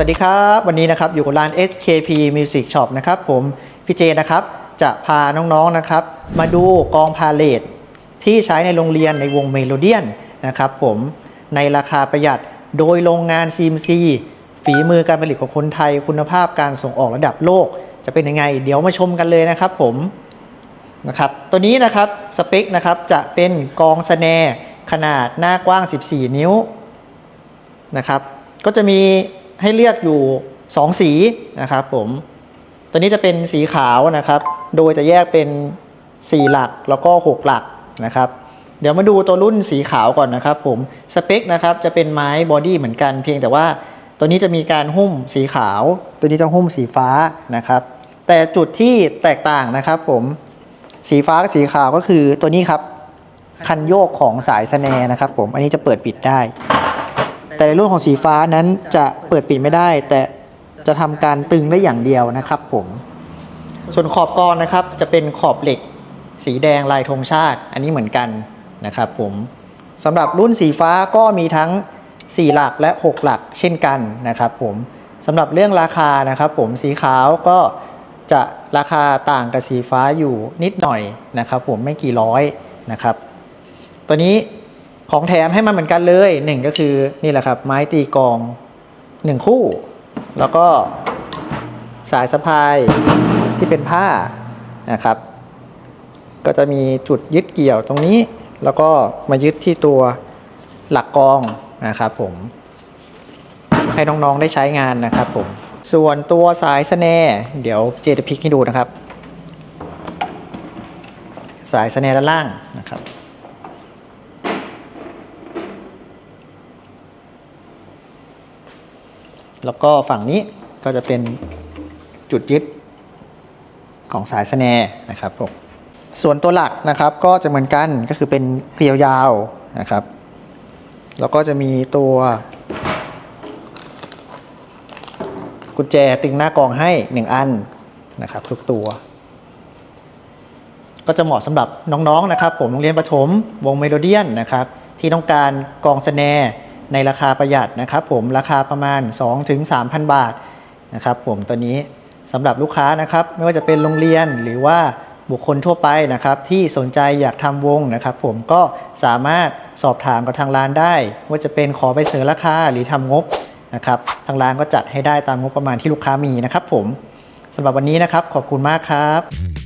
สวัสดีครับ วันนี้นะครับอยู่กับร้าน SKP Music Shop นะครับผมพี่เจนะครับจะพาน้องๆนะครับ มาดูกองพาเลทที่ใช้ในโรงเรียนในวงเมโลเดียนนะครับผมในราคาประหยัดโดยโรงงาน CMC ฝีมือการผลิตของคนไทยคุณภาพการส่งออกระดับโลก จะเป็นยังไง เดี๋ยวมาชมกันเลยนะครับผมนะครับตัวนี้นะครับสเปคนะครับจะเป็นกองสแนขนาดหน้ากว้าง 14 นิ้วนะครับก็จะมี ให้เลือกอยู่ 2 สีนะครับผมตัวนี้จะเป็นสีขาวนะครับ โดยจะแยกเป็น 4 หลักแล้วก็ 6 หลักนะครับเดี๋ยวมาดูตัวรุ่นสีขาวก่อนนะครับผมสเปคนะครับจะเป็นไม้บอดี้เหมือนกัน เพียงแต่ว่าตัวนี้จะมีการหุ้มสีขาว ตัวนี้จะหุ้มสีฟ้านะครับ แต่จุดที่แตกต่างนะครับผมสีฟ้ากับสีขาวก็คือตัวนี้ครับ คันโยกของสายสแนนะครับผมอันนี้จะเปิดปิดได้ แต่ในรุ่นของสีฟ้านั้นจะเปิดปิดไม่ได้ แต่จะทำการตึงได้อย่างเดียวนะครับผม ส่วนขอบกรอนนะครับจะเป็นขอบเหล็ก สีแดงลายธงชาติ อันนี้เหมือนกันนะครับผมสำหรับรุ่นสีฟ้าก็มีทั้ง 4 หลักและ 6 หลักเช่นกันนะครับผมสำหรับเรื่องราคานะครับผมสีขาวก็จะราคาต่างกับสีฟ้าอยู่นิดหน่อยนะครับผมไม่กี่ร้อยนะครับ ตัวนี้ ของแถมให้มาเหมือนกันเลยหนึ่งก็คือนี่แหละครับ ไม้ตีกองหนึ่งคู่ แล้วก็สายสะพายที่เป็นผ้านะครับ ก็จะมีจุดยึดเกี่ยวตรงนี้ แล้วก็มายึดที่ตัวหลักกองนะครับผม ให้น้องๆได้ใช้งานนะครับผม ส่วนตัวสายสแนเดี๋ยวเจจะพลิกให้ดูนะครับ สายสแนด้านล่างนะครับ แล้วก็ฝั่งนี้ก็จะเป็นจุดยึดของสายสแนร์นะครับผมส่วนตัวหลักนะครับก็จะเหมือนกันก็คือเป็นเกลียวยาวนะครับ แล้วก็จะมีตัวกุญแจตึงหน้ากองให้ 1 อันนะครับทุกตัว ก็จะเหมาะสำหรับน้องๆนะครับ ผมโรงเรียนประถมวงเมโลเดียนนะครับ ที่ต้องการกองสแนร์ ในราคาประหยัดนะครับผมราคาประมาณ 2-3,000 บาทนะครับผมตัวนี้สำหรับลูกค้านะครับไม่ว่าจะเป็นโรงเรียนหรือว่าบุคคลทั่วไปนะครับที่สนใจอยากทำวงนะครับ ผมก็สามารถสอบถามกับทางร้านได้ ว่าจะเป็นขอไปเสนอราคาหรือทำงบนะครับทางร้านก็จัดให้ได้ตามงบประมาณที่ลูกค้ามีนะครับ ผมสำหรับวันนี้นะครับขอบคุณมากครับ